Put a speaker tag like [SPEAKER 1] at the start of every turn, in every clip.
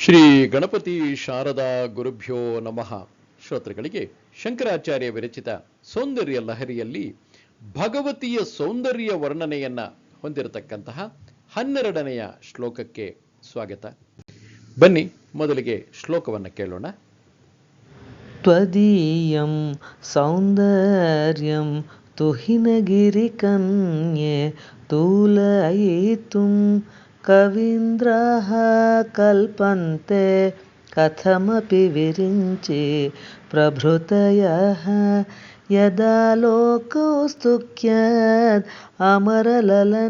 [SPEAKER 1] ಶ್ರೀ ಗಣಪತಿ ಶಾರದಾ ಗುರುಭ್ಯೋ ನಮಃ. ಶ್ರೋತೃಗಳಿಗೆ ಶಂಕರಾಚಾರ್ಯ ವಿರಚಿತ ಸೌಂದರ್ಯ ಲಹರಿಯಲ್ಲಿ ಭಗವತಿಯ ಸೌಂದರ್ಯ ವರ್ಣನೆಯನ್ನ ಹೊಂದಿರತಕ್ಕಂತಹ ಹನ್ನೆರಡನೆಯ ಶ್ಲೋಕಕ್ಕೆ ಸ್ವಾಗತ. ಬನ್ನಿ, ಮೊದಲಿಗೆ ಶ್ಲೋಕವನ್ನು ಕೇಳೋಣ.
[SPEAKER 2] ತ್ವದೀಯಂ ಸೌಂದರ್ಯಂ ತುಹಿನಗಿರಿ ಕನ್ಯೆ ತೂಲಯಿತು कवीन्द्राः कल्पन्ते कथमपि विरिञ्चि प्रभृतयः यदा लोकौस्तुक्यात् अमरललनायान्ति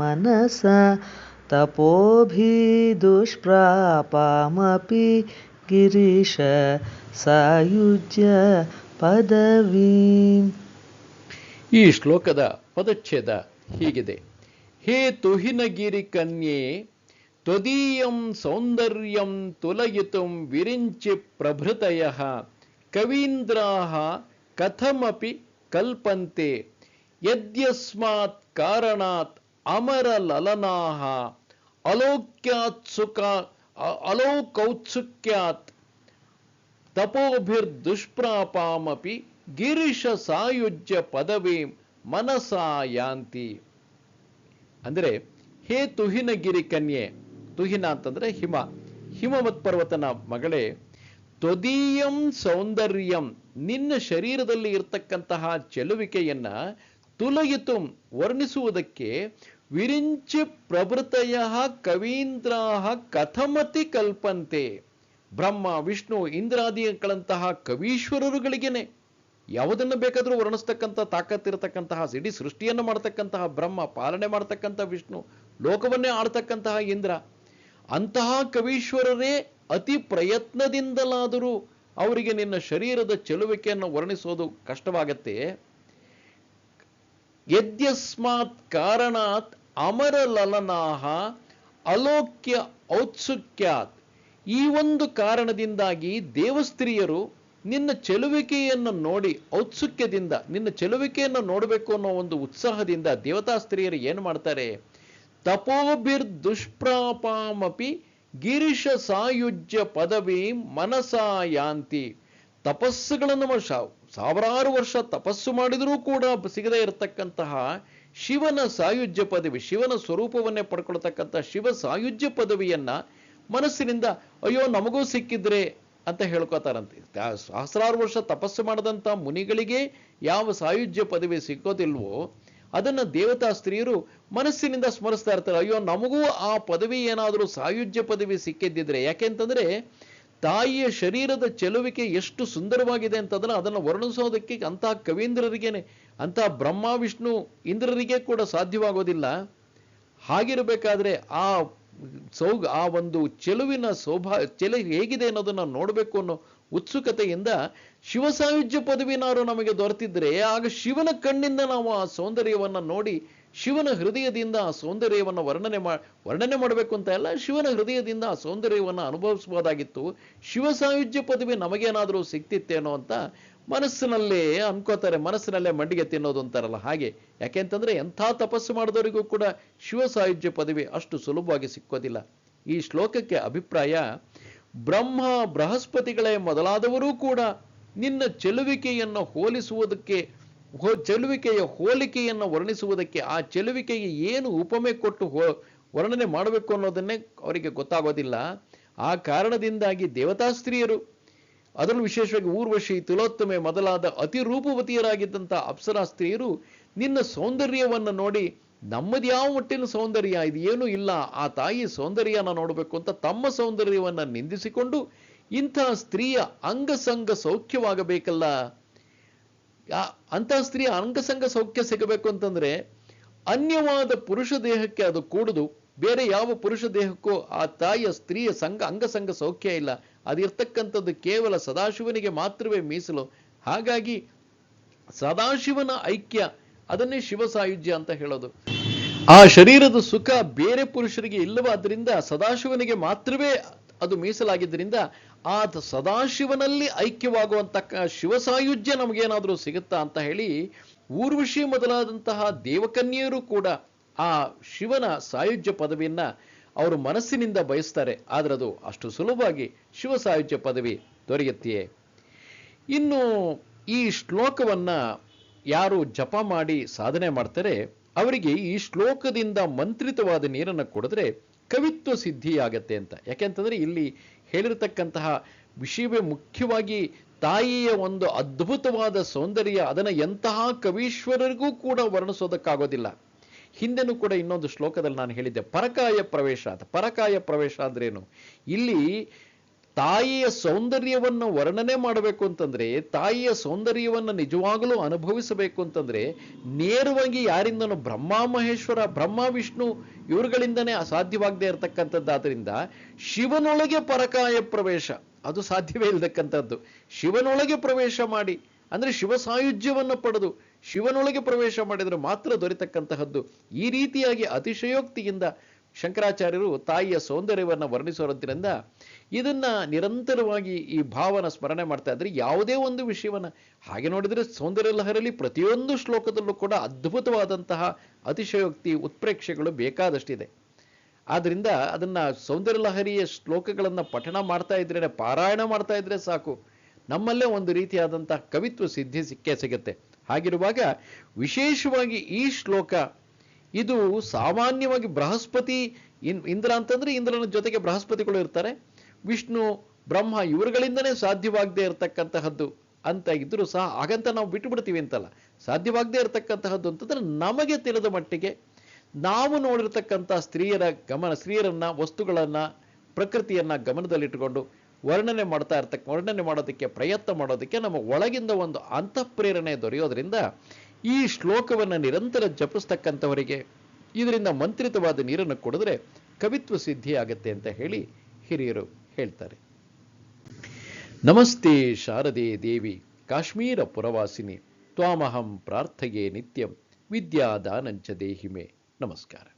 [SPEAKER 2] मनसा तपोभिदुष्प्रापामपि ಗಿರೀಶ ಸಾಯುಜ್ಯ ಪದವೀಂ
[SPEAKER 1] ಈ ಶ್ಲೋಕದ ಪದಚ್ಛೇದ ಹೀಗಿದೆ ಹೇ ತುಹಿನಗಿರಿ ಕನ್ಯೆ ತ್ವದೀಯಂ ಸೌಂದರ್ಯಂ ತುಲಯಿತುಂ ವಿರಿಂಚಿ ಪ್ರಭೃತಯ ಕವೀಂದ್ರಾ ಕಥಮಪಿ ಕಲ್ಪಂತೆ ಯದ್ಯಸ್ಮಾತ್ ಕಾರಣಾತ್ ಅಮರ ಲಲನಾ ಅಲೌಕ್ಯಾತ್ ಸುಖ ಅಲೌಕೌತ್ಸುಕ್ಯಾತ್ ತಪೋಭಿರ್ದುಷ್ಪ್ರಾಪಾಮಪಿ ಗಿರೀಶ ಸಾಯುಜ್ಯ ಪದವಿ ಮನಸಾ ಯಾಂತಿ ಅಂದರೆ, ಹೇ ತುಹಿನಗಿರಿ ಕನ್ಯೆ, ತುಹಿನ ಅಂತಂದ್ರೆ ಹಿಮ, ಹಿಮವತ್ ಪರ್ವತನ ಮಗಳೇ ತ್ವದೀಯಂ ಸೌಂದರ್ಯಂ, ನಿನ್ನ ಶರೀರದಲ್ಲಿ ಇರತಕ್ಕಂತಹ ಚೆಲುವಿಕೆಯನ್ನ ತುಲಯಿತು, ವರ್ಣಿಸುವುದಕ್ಕೆ ವಿರಿಂಚಿ ಪ್ರಭೃತಯ ಕವೀಂದ್ರ ಕಥಮತಿ ಕಲ್ಪಂತೆ. ಬ್ರಹ್ಮ, ವಿಷ್ಣು ಇಂದ್ರಾದಿಗಳಂತಹ ಕವೀಶ್ವರರುಗಳಿಗೇನೆ. ಯಾವುದನ್ನು ಬೇಕಾದರೂ ವರ್ಣಿಸ್ತಕ್ಕಂಥ ತಾಕತ್ತಿರತಕ್ಕಂತಹ ಇಡೀ ಸೃಷ್ಟಿಯನ್ನು ಮಾಡತಕ್ಕಂತಹ ಬ್ರಹ್ಮ, ಪಾಲನೆ ಮಾಡತಕ್ಕಂಥ ವಿಷ್ಣು, ಲೋಕವನ್ನೇ ಆಡ್ತಕ್ಕಂತಹ ಇಂದ್ರ, ಅಂತಹ ಕವೀಶ್ವರರೇ ಅತಿ ಪ್ರಯತ್ನದಿಂದಲಾದರೂ ಅವರಿಗೆ ನಿನ್ನ ಶರೀರದ ಚೆಲುವಿಕೆಯನ್ನು ವರ್ಣಿಸೋದು ಕಷ್ಟವಾಗತ್ತೆ. ಯದ್ಯಸ್ಮಾತ್ ಕಾರಣಾತ್ ಅಮರ ಲಲನಾಹ ಅಲೋಕ್ಯ ಔತ್ಸುಕ್ಯಾತ್. ಈ ಒಂದು ಕಾರಣದಿಂದಾಗಿ ದೇವಸ್ತ್ರೀಯರು ನಿನ್ನ ಚೆಲುವಿಕೆಯನ್ನು ನೋಡಿ ಔತ್ಸುಕ್ಯದಿಂದ ನಿನ್ನ ಚೆಲುವಿಕೆಯನ್ನು ನೋಡಬೇಕು ಅನ್ನೋ ಒಂದು ಉತ್ಸಾಹದಿಂದ ದೇವತಾ ಸ್ತ್ರೀಯರು ಏನು ಮಾಡ್ತಾರೆ? ತಪೋಬಿರ್ ದುಷ್ಪ್ರಾಪಾಮಪಿ ಗಿರೀಶ ಸಾಯುಜ್ಯ ಪದವಿ ಮನಸಾ ಯಾಂತಿ. ತಪಸ್ಸುಗಳನ್ನು ಸಾವಿರಾರು ವರ್ಷ ತಪಸ್ಸು ಮಾಡಿದರೂ ಕೂಡ ಸಿಗದೇ ಇರತಕ್ಕಂತಹ ಶಿವನ ಸಾಯುಜ್ಯ ಪದವಿ, ಶಿವನ ಸ್ವರೂಪವನ್ನೇ ಪಡ್ಕೊಳ್ತಕ್ಕಂಥ ಶಿವ ಸಾಯುಜ್ಯ ಪದವಿಯನ್ನ ಮನಸ್ಸಿನಿಂದ, ಅಯ್ಯೋ, ನಮಗೂ ಸಿಕ್ಕಿದ್ರೆ ಅಂತ ಹೇಳ್ಕೊತಾರಂತೆ. ಸಹಸ್ರಾರು ವರ್ಷ ತಪಸ್ಸು ಮಾಡಿದಂಥ ಮುನಿಗಳಿಗೆ ಯಾವ ಸಾಯುಜ್ಯ ಪದವಿ ಸಿಕ್ಕೋದಿಲ್ವೋ, ಅದನ್ನ ದೇವತಾ ಸ್ತ್ರೀಯರು ಮನಸ್ಸಿನಿಂದ ಸ್ಮರಿಸ್ತಾ ಇರ್ತಾರೆ. ಅಯ್ಯೋ, ನಮಗೂ ಆ ಪದವಿ ಏನಾದರೂ ಸಾಯುಜ್ಯ ಪದವಿ ಸಿಕ್ಕಿದ್ದಿದ್ರೆ ಯಾಕೆಂತಂದ್ರೆ ತಾಯಿಯ ಶರೀರದ ಚೆಲುವಿಕೆ ಎಷ್ಟು ಸುಂದರವಾಗಿದೆ ಅಂತಂದ್ರೆ ಅದನ್ನು ವರ್ಣಿಸೋದಕ್ಕೆ ಅಂತಹ ಕವೀಂದ್ರರಿಗೇನೆ ಅಂತಹ ಬ್ರಹ್ಮ, ವಿಷ್ಣು ಇಂದ್ರರಿಗೆ ಕೂಡ ಸಾಧ್ಯವಾಗೋದಿಲ್ಲ. ಹಾಗಿರಬೇಕಾದ್ರೆ ಆ ಸೌಗ ಆ ಒಂದು ಚೆಲುವಿನ ಶೋಭಾ, ಚೆಲು ಹೇಗಿದೆ ಅನ್ನೋದನ್ನ ನೋಡಬೇಕು ಅನ್ನೋ ಉತ್ಸುಕತೆಯಿಂದ ಶಿವ ಸಾಯುಜ್ಯ ಪದವಿನಾರು ನಮಗೆ ದೊರೆತಿದ್ರೆ ಆಗ ಶಿವನ ಕಣ್ಣಿಂದ ನಾವು ಆ ಸೌಂದರ್ಯವನ್ನ ನೋಡಿ ಶಿವನ ಹೃದಯದಿಂದ ಆ ಸೌಂದರ್ಯವನ್ನು ವರ್ಣನೆ ಮಾ, ವರ್ಣನೆ ಮಾಡಬೇಕು ಅಂತ ಅಲ್ಲ, ಶಿವನ ಹೃದಯದಿಂದ ಆ ಸೌಂದರ್ಯವನ್ನು ಅನುಭವಿಸಬಹುದಾಗಿತ್ತು ಶಿವ ಸಾಯುಜ್ಯ ಪದವಿ ನಮಗೇನಾದರೂ ಸಿಕ್ತಿತ್ತೇನೋ ಅಂತ ಮನಸ್ಸಿನಲ್ಲೇ ಅನ್ಕೋತಾರೆ, ಮನಸ್ಸಿನಲ್ಲೇ ಮಂಡಿಗೆ ತಿನ್ನೋದು ಅಂತಾರಲ್ಲ ಹಾಗೆ. ಯಾಕೆಂತಂದ್ರೆ ಎಂಥ ತಪಸ್ಸು ಮಾಡಿದವರಿಗೂ ಕೂಡ ಶಿವ ಸಾಯುಜ್ಯ ಪದವಿ ಅಷ್ಟು ಸುಲಭವಾಗಿ ಸಿಕ್ಕೋದಿಲ್ಲ. ಈ ಶ್ಲೋಕಕ್ಕೆ ಅಭಿಪ್ರಾಯ, ಬ್ರಹ್ಮ ಬೃಹಸ್ಪತಿಗಳೇ ಮೊದಲಾದವರೂ ಕೂಡ ನಿನ್ನ ಚೆಲುವಿಕೆಯನ್ನು ಹೋಲಿಸುವುದಕ್ಕೆ ಚೆಲುವಿಕೆಯ ಹೋಲಿಕೆಯನ್ನು ವರ್ಣಿಸುವುದಕ್ಕೆ ಆ ಚೆಲುವಿಕೆಗೆ ಏನು ಉಪಮೆ ಕೊಟ್ಟು ಹೋ, ವರ್ಣನೆ ಮಾಡಬೇಕು ಅನ್ನೋದನ್ನೇ ಅವರಿಗೆ ಗೊತ್ತಾಗೋದಿಲ್ಲ. ಆ ಕಾರಣದಿಂದಾಗಿ ದೇವತಾ ಸ್ತ್ರೀಯರು ಅದರಲ್ಲೂ ವಿಶೇಷವಾಗಿ ಊರ್ವಶಿ ತಿಲೋತ್ತಮೆ ಮೊದಲಾದ ಅತಿ ರೂಪವತಿಯರಾಗಿದ್ದಂಥ ಅಪ್ಸರಾ ಸ್ತ್ರೀಯರು ನಿನ್ನ ಸೌಂದರ್ಯವನ್ನು ನೋಡಿ ನಮ್ಮದು ಯಾವ ಮಟ್ಟಿನ ಸೌಂದರ್ಯ? ಇದು ಏನೂ ಇಲ್ಲ. ಆ ತಾಯಿ ಸೌಂದರ್ಯನ ನೋಡಬೇಕು ಅಂತ ತಮ್ಮ ಸೌಂದರ್ಯವನ್ನು ನಿಂದಿಸಿಕೊಂಡು ಇಂಥ ಸ್ತ್ರೀಯ ಅಂಗಸಂಗ ಸೌಖ್ಯವಾಗಬೇಕಲ್ಲ? ಅಂತಹ ಸ್ತ್ರೀಯ ಅಂಗಸಂಗ ಸೌಖ್ಯ ಸಿಗಬೇಕು ಅಂತಂದ್ರೆ ಅನ್ಯವಾದ ಪುರುಷ ದೇಹಕ್ಕೆ ಅದು ಕೂಡುದು. ಬೇರೆ ಯಾವ ಪುರುಷ ದೇಹಕ್ಕೂ ಆ ತಾಯಿಯ ಸ್ತ್ರೀಯ ಸಂಘ ಅಂಗಸಂಗ ಸೌಖ್ಯ ಇಲ್ಲ. ಅದಿರ್ತಕ್ಕಂಥದ್ದು ಕೇವಲ ಸದಾಶಿವನಿಗೆ ಮಾತ್ರವೇ ಮೀಸಲು. ಹಾಗಾಗಿ ಸದಾಶಿವನ ಐಕ್ಯ ಅದನ್ನೇ ಶಿವ ಸಾಯುಜ್ಯ ಅಂತ ಹೇಳೋದು. ಆ ಶರೀರದ ಸುಖ ಬೇರೆ ಪುರುಷರಿಗೆ ಇಲ್ಲವಾದ್ರಿಂದ ಸದಾಶಿವನಿಗೆ ಮಾತ್ರವೇ ಅದು ಮೀಸಲಾಗಿದ್ದರಿಂದ ಆ ಸದಾಶಿವನಲ್ಲಿ ಐಕ್ಯವಾಗುವಂತ ಶಿವಸಾಯುಜ್ಯ ನಮಗೇನಾದರೂ ಸಿಗುತ್ತಾ ಅಂತ ಹೇಳಿ ಊರ್ವಶಿ ಮೊದಲಾದಂತಹ ದೇವಕನ್ಯರು ಕೂಡ ಆ ಶಿವನ ಸಾಯುಜ್ಯ ಪದವಿಯನ್ನ ಅವರು ಮನಸ್ಸಿನಿಂದ ಬಯಸ್ತಾರೆ. ಆದರೆ ಅದು ಅಷ್ಟು ಸುಲಭವಾಗಿ ಶಿವ ಸಾಯುಜ್ಯ ಪದವಿ ದೊರೆಯುತ್ತೆಯೇ? ಇನ್ನು ಈ ಶ್ಲೋಕವನ್ನ ಯಾರು ಜಪ ಮಾಡಿ ಸಾಧನೆ ಮಾಡ್ತಾರೆ, ಅವರಿಗೆ ಈ ಶ್ಲೋಕದಿಂದ ಮಂತ್ರಿತವಾದ ನೀರನ್ನು ಕುಡಿದ್ರೆ ಕವಿತ್ವ ಸಿದ್ಧಿಯಾಗತ್ತೆ ಅಂತ. ಯಾಕೆಂತಂದ್ರೆ ಇಲ್ಲಿ ಹೇಳಿರತಕ್ಕಂತಹ ವಿಷಯವೇ ಮುಖ್ಯವಾಗಿ ತಾಯಿಯ ಒಂದು ಅದ್ಭುತವಾದ ಸೌಂದರ್ಯ, ಅದನ್ನು ಎಂತಹ ಕವೀಶ್ವರರಿಗೂ ಕೂಡ ವರ್ಣಿಸೋದಕ್ಕಾಗೋದಿಲ್ಲ. ಹಿಂದೆನೂ ಕೂಡ ಇನ್ನೊಂದು ಶ್ಲೋಕದಲ್ಲಿ ನಾನು ಹೇಳಿದ್ದೆ, ಪರಕಾಯ ಪ್ರವೇಶ ಅಂತ. ಪರಕಾಯ ಪ್ರವೇಶ ಅಂದ್ರೇನು? ಇಲ್ಲಿ ತಾಯಿಯ ಸೌಂದರ್ಯವನ್ನು ವರ್ಣನೆ ಮಾಡಬೇಕು ಅಂತಂದ್ರೆ, ತಾಯಿಯ ಸೌಂದರ್ಯವನ್ನು ನಿಜವಾಗಲೂ ಅನುಭವಿಸಬೇಕು ಅಂತಂದ್ರೆ, ನೇರವಾಗಿ ಯಾರಿಂದನೂ ಬ್ರಹ್ಮ ಮಹೇಶ್ವರ, ಬ್ರಹ್ಮ ವಿಷ್ಣು ಇವರುಗಳಿಂದನೇ ಅಸಾಧ್ಯವಾಗದೇ ಇರತಕ್ಕಂಥದ್ದಾದ್ರಿಂದ ಶಿವನೊಳಗೆ ಪರಕಾಯ ಪ್ರವೇಶ, ಅದು ಸಾಧ್ಯವೇ ಇಲ್ಲತಕ್ಕಂಥದ್ದು ಶಿವನೊಳಗೆ ಪ್ರವೇಶ ಮಾಡಿ ಅಂದ್ರೆ ಶಿವ ಸಾಯುಜ್ಯವನ್ನು ಪಡೆದು ಶಿವನೊಳಗೆ ಪ್ರವೇಶ ಮಾಡಿದರೆ ಮಾತ್ರ ದೊರೆತಕ್ಕಂತಹದ್ದು. ಈ ರೀತಿಯಾಗಿ ಅತಿಶಯೋಕ್ತಿಯಿಂದ ಶಂಕರಾಚಾರ್ಯರು ತಾಯಿಯ ಸೌಂದರ್ಯವನ್ನು ವರ್ಣಿಸೋದ್ರಿಂದ ಇದನ್ನ ನಿರಂತರವಾಗಿ ಈ ಭಾವನ ಸ್ಮರಣೆ ಮಾಡ್ತಾ ಇದ್ರೆ ಯಾವುದೇ ಒಂದು ವಿಷಯವನ್ನ ಹಾಗೆ ನೋಡಿದರೆ ಸೌಂದರ್ಯ ಲಹರಲ್ಲಿ ಪ್ರತಿಯೊಂದು ಶ್ಲೋಕದಲ್ಲೂ ಕೂಡ ಅದ್ಭುತವಾದಂತಹ ಅತಿಶಯೋಕ್ತಿ ಉತ್ಪ್ರೇಕ್ಷೆಗಳು ಬೇಕಾದಷ್ಟಿದೆ. ಆದ್ರಿಂದ ಅದನ್ನ ಸೌಂದರ್ಯ ಲಹರಿಯ ಶ್ಲೋಕಗಳನ್ನ ಪಠಣ ಮಾಡ್ತಾ ಇದ್ರೆ ಪಾರಾಯಣ ಮಾಡ್ತಾ ಇದ್ರೆ ಸಾಕು. ನಮ್ಮಲ್ಲೇ ಒಂದು ರೀತಿಯಾದಂತಹ ಕವಿತ್ವ ಸಿದ್ಧಿ ಸಿಕ್ಕೇ ಸಿಗುತ್ತೆ. ಹಾಗಿರುವಾಗ ವಿಶೇಷವಾಗಿ ಈ ಶ್ಲೋಕ, ಇದು ಸಾಮಾನ್ಯವಾಗಿ ಬೃಹಸ್ಪತಿ ಇನ್ ಇಂದ್ರ ಅಂತಂದ್ರೆ ಇಂದ್ರನ ಜೊತೆಗೆ ಬೃಹಸ್ಪತಿಗಳು ಇರ್ತಾರೆ. ವಿಷ್ಣು, ಬ್ರಹ್ಮ ಇವರುಗಳಿಂದನೇ ಸಾಧ್ಯವಾಗದೇ ಇರತಕ್ಕಂತಹದ್ದು ಅಂತ ಇದ್ರೂ ಸಹ ಹಾಗಂತ ನಾವು ಬಿಟ್ಟು ಬಿಡ್ತೀವಿ ಅಂತಲ್ಲ. ಸಾಧ್ಯವಾಗದೇ ಇರತಕ್ಕಂತಹದ್ದು ಅಂತಂದ್ರೆ ನಮಗೆ ತಿಳಿದ ಮಟ್ಟಿಗೆ ನಾವು ನೋಡಿರ್ತಕ್ಕಂಥ ಸ್ತ್ರೀಯರ ಗಮನ, ಸ್ತ್ರೀಯರನ್ನ, ವಸ್ತುಗಳನ್ನ, ಪ್ರಕೃತಿಯನ್ನ ಗಮನದಲ್ಲಿಟ್ಟುಕೊಂಡು ವರ್ಣನೆ ಮಾಡ್ತಾ ಇರ್ತಕ್ಕ, ವರ್ಣನೆ ಮಾಡೋದಕ್ಕೆ ಪ್ರಯತ್ನ ಮಾಡೋದಕ್ಕೆ ನಮ್ಮ ಒಳಗಿಂದ ಒಂದು ಅಂತಃಪ್ರೇರಣೆ ದೊರೆಯೋದ್ರಿಂದ ಈ ಶ್ಲೋಕವನ್ನು ನಿರಂತರ ಜಪಿಸ್ತಕ್ಕಂಥವರಿಗೆ ಇದರಿಂದ ಮಂತ್ರಿತವಾದ ನೀರನ್ನು ಕುಡಿದ್ರೆ ಕವಿತ್ವ ಸಿದ್ಧಿ ಆಗತ್ತೆ ಅಂತ ಹೇಳಿ ಹಿರಿಯರು ಹೇಳ್ತಾರೆ. ನಮಸ್ತೆ ಶಾರದೆ ದೇವಿ, ಕಾಶ್ಮೀರ ಪುರವಾಸಿನಿ, ತ್ವಾಮಹಂ ಪ್ರಾರ್ಥಗೆ ನಿತ್ಯಂ, ವಿದ್ಯಾದಾನಂಚ ದೇಹಿಮೆ. ನಮಸ್ಕಾರ.